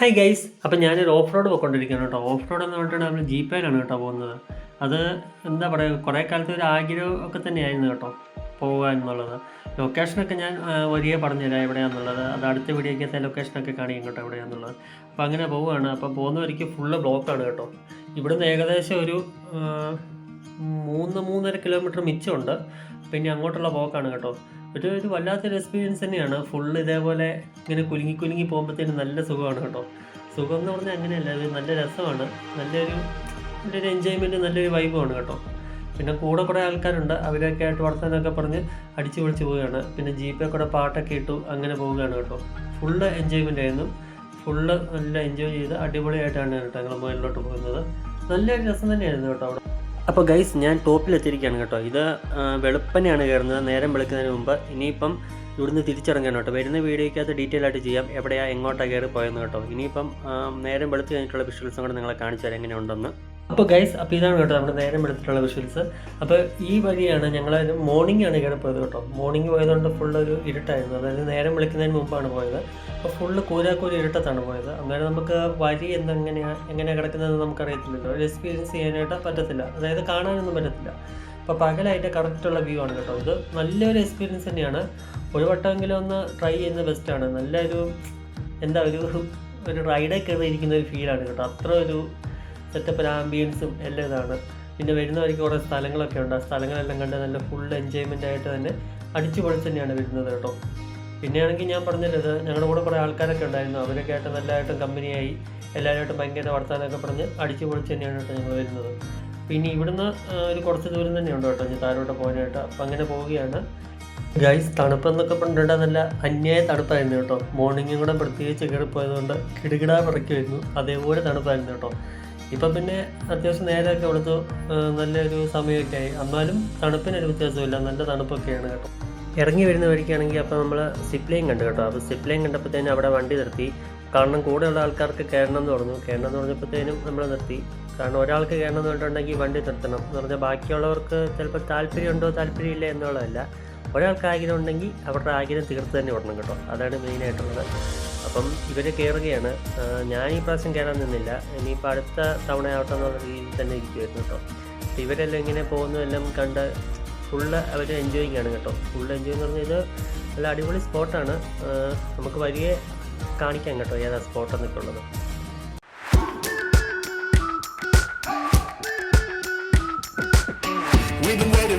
Hi guys അപ്പം ഞാനൊരു off road പോയിക്കൊണ്ടിരിക്കുകയാണ് കേട്ടോ. ഓഫ് റോഡ് എന്ന് പറഞ്ഞിട്ട് നമ്മൾ ജീപ്പയിലാണ് കേട്ടോ പോകുന്നത്. അത് എന്താ പറയുക കുറേ കാലത്ത് ഒരു ആഗ്രഹം ഒക്കെ തന്നെയായിരുന്നു കേട്ടോ പോവുക എന്നുള്ളത്. ലൊക്കേഷനൊക്കെ ഞാൻ വലിയ പറഞ്ഞുതരാം എവിടെയാണെന്നുള്ളത് അത് അടുത്ത വീഡിയോക്കത്തെ ലൊക്കേഷനൊക്കെ കാണിക്കും കേട്ടോ എവിടെയാണെന്നുള്ളത് അപ്പോൾ അങ്ങനെ പോവുകയാണ്. അപ്പോൾ പോകുന്ന വഴിക്ക് ഫുള്ള് ബ്ലോക്കാണ് കേട്ടോ. ഇവിടുന്ന് ഏകദേശം ഒരു മൂന്ന് മൂന്നര കിലോമീറ്റർ മിച്ചമുണ്ട്. പിന്നെ അങ്ങോട്ടുള്ള പോക്കാണ് കേട്ടോ. ഒരു ഒരു വല്ലാത്തൊരു എക്സ്പീരിയൻസ് തന്നെയാണ്. ഫുള്ള് ഇതേപോലെ ഇങ്ങനെ കുലുങ്ങി കുലുങ്ങി പോകുമ്പോഴത്തേനും നല്ല സുഖമാണ് കേട്ടോ. സുഖം എന്ന് പറഞ്ഞാൽ അങ്ങനെയല്ല ഇത് നല്ല രസമാണ്. നല്ലൊരു നല്ലൊരു എൻജോയ്മെന്റ് നല്ലൊരു വൈബുമാണ് കേട്ടോ. പിന്നെ കൂടെ കുറേ ആൾക്കാരുണ്ട് അവരൊക്കെ ആയിട്ട് വർത്തമാനമൊക്കെ പറഞ്ഞ് അടിച്ചു പൊളിച്ച് പോവുകയാണ്. പിന്നെ ജീപ്പേ കൂടെ പാട്ടൊക്കെ ഇട്ടു അങ്ങനെ പോവുകയാണ് കേട്ടോ. ഫുള്ള് എൻജോയ്മെന്റ് ആയിരുന്നു. ഫുള്ള് നല്ല എൻജോയ് ചെയ്ത് അടിപൊളിയായിട്ടാണ് കേട്ടോ ഞങ്ങൾ മുകളിലോട്ട് പോകുന്നത്. നല്ലൊരു രസം തന്നെയായിരുന്നു കേട്ടോ അവിടെ. അപ്പോൾ ഗൈസ് ഞാൻ ടോപ്പിലെത്തിയിരിക്കുകയാണ് കേട്ടോ. ഇത് വെളുപ്പനെയാണ് കയറുന്നത്. നേരം വെളുക്കുന്നതിന് മുമ്പ് ഇനിയിപ്പം ഇവിടുന്ന് തിരിച്ചിറങ്ങാൻ കേട്ടോ. വരുന്ന വീഡിയോയ്ക്കകത്ത് ഡീറ്റെയിൽ ആയിട്ട് ചെയ്യാം. എവിടെയാണ് എങ്ങോട്ടാണ് കയറി പോയെന്ന് കേട്ടോ. ഇനിയിപ്പം നേരം വെളുത്ത് കഴിഞ്ഞിട്ടുള്ള വിഷ്വൽസും കൂടെ നിങ്ങളെ കാണിച്ചു തരാം എങ്ങനെയുണ്ടെന്ന്. അപ്പോൾ ഗൈസ് അപ്പോൾ ഇതാണ് കേട്ടോ നമ്മുടെ നേരം എടുത്തിട്ടുള്ള വിഷ്വൽസ് അപ്പോൾ ഈ വഴിയാണ് ഞങ്ങൾ മോർണിംഗ് ആണ് ഇവിടെ പോയത് കേട്ടോ. മോർണിംഗ് പോയതുകൊണ്ട് ഫുൾ ഒരു ഇരുട്ടായിരുന്നു. അതായത് നേരം വിളിക്കുന്നതിന് മുമ്പാണ് പോയത്. അപ്പോൾ ഫുള്ള് കൂരാക്കൂരി ഇരുട്ടത്താണ് പോയത്. അങ്ങനെ നമുക്ക് വഴി എന്തെങ്ങനെയാണ് എങ്ങനെയാണ് കിടക്കുന്നതെന്ന് നമുക്കറിയത്തില്ലല്ലോ. ഒരു എക്സ്പീരിയൻസ് ചെയ്യാനായിട്ട് പറ്റത്തില്ല. അതായത് കാണാനൊന്നും പറ്റത്തില്ല. അപ്പോൾ പകലായിട്ട് കറക്റ്റുള്ള വ്യൂ ആണ് കേട്ടോ ഇത്. നല്ലൊരു എക്സ്പീരിയൻസ് തന്നെയാണ്. ഒരു വട്ടമെങ്കിലും ഒന്ന് ട്രൈ ചെയ്യുന്നത് ബെസ്റ്റാണ് നല്ലൊരു എന്താ ഒരു ഒരു റൈഡൊക്കെ ഇരിക്കുന്ന ഒരു ഫീലാണ് കേട്ടോ. അത്ര ഒരു സെറ്റപ്പ് ആംബിയൻസും എല്ലാം ഇതാണ്. പിന്നെ വരുന്നവർക്ക് കുറേ സ്ഥലങ്ങളൊക്കെ ഉണ്ട്. ആ സ്ഥലങ്ങളെല്ലാം കണ്ട് നല്ല ഫുൾ എൻജോയ്മെന്റ് ആയിട്ട് തന്നെ അടിച്ചു പൊളിച്ച് തന്നെയാണ് വരുന്നത് കേട്ടോ. പിന്നെയാണെങ്കിൽ ഞാൻ പറഞ്ഞത് ഞങ്ങളുടെ കൂടെ കുറേ ആൾക്കാരൊക്കെ ഉണ്ടായിരുന്നു. അവരൊക്കെ ആയിട്ട് നല്ലതായിട്ടും കമ്പനിയായി എല്ലാവരുമായിട്ടും ഭയങ്കര വർത്താനമൊക്കെ പറഞ്ഞ് അടിച്ചു പൊളിച്ച് തന്നെയാണ് കേട്ടോ ഞങ്ങൾ വരുന്നത്. പിന്നെ ഇവിടുന്ന് ഒരു കുറച്ച് ദൂരം തന്നെയുണ്ട് കേട്ടോ. ഞാൻ താരോട്ട് പോകാനായിട്ട്. അപ്പം അങ്ങനെ പോവുകയാണ്. ഗൈസ് തണുപ്പെന്നൊക്കെ പറഞ്ഞിട്ട് നല്ല അന്യായ തണുപ്പായിരുന്നു കേട്ടോ. മോർണിംഗും കൂടെ പ്രത്യേകിച്ച് കയറിപ്പോയതുകൊണ്ട് കിടുകിടാ വിറയ്ക്കുമായിരുന്നു അതേപോലെ തണുപ്പായിരുന്നു കേട്ടോ. ഇപ്പം പിന്നെ അത്യാവശ്യം നേരമൊക്കെ കൊടുത്തു. നല്ലൊരു സമയമൊക്കെ ആയി. എന്നാലും തണുപ്പിനൊരു വ്യത്യാസമില്ല നല്ല തണുപ്പൊക്കെയാണ് കേട്ടോ. ഇറങ്ങി വരുന്ന വഴിക്കാണെങ്കിൽ അപ്പോൾ നമ്മൾ ലൈൻ കണ്ടു കേട്ടോ. അപ്പോൾ സിപ്ലൈൻ കണ്ടപ്പോഴത്തേനും അവിടെ വണ്ടി നിർത്തി. കാരണം കൂടെയുള്ള ആൾക്കാർക്ക് കയറണം എന്ന് പറഞ്ഞു. കയറണം എന്ന് പറഞ്ഞപ്പോഴത്തേനും നമ്മൾ നിർത്തി. കാരണം ഒരാൾക്ക് കയറണം എന്ന് പറഞ്ഞിട്ടുണ്ടെങ്കിൽ വണ്ടി നിർത്തണം എന്ന് പറഞ്ഞാൽ ബാക്കിയുള്ളവർക്ക് ചിലപ്പോൾ താല്പര്യമുണ്ടോ താല്പര്യമില്ല എന്നുള്ളതല്ല. ഒരാൾക്ക് ആഗ്രഹം ഉണ്ടെങ്കിൽ അവരുടെ ആഗ്രഹം തീർത്ത് തന്നെ വിടണം കേട്ടോ. അതാണ് മെയിനായിട്ടുള്ളത് അപ്പം ഇവർ കയറുകയാണ് ഞാൻ ഈ പ്രാവശ്യം കയറാൻ നിന്നില്ല. ഇനിയിപ്പോൾ അടുത്ത തവണ ആവട്ടെ എന്നുള്ള രീതിയിൽ തന്നെ ഇരിക്കുമായിരുന്നു കേട്ടോ അപ്പോൾ ഇവരെല്ലാം ഇങ്ങനെ പോകുന്നതെല്ലാം കണ്ട് ഫുള്ള് അവർ എൻജോയിങ് ആണ് കേട്ടോ. ഫുള്ള് എൻജോയ് എന്ന് പറഞ്ഞാൽ ഇത് നല്ല അടിപൊളി സ്പോട്ടാണ് നമുക്ക് വലിയ കാണിക്കാം കേട്ടോ ഏതാ സ്പോട്ടെന്നൊക്കെ ഉള്ളത്.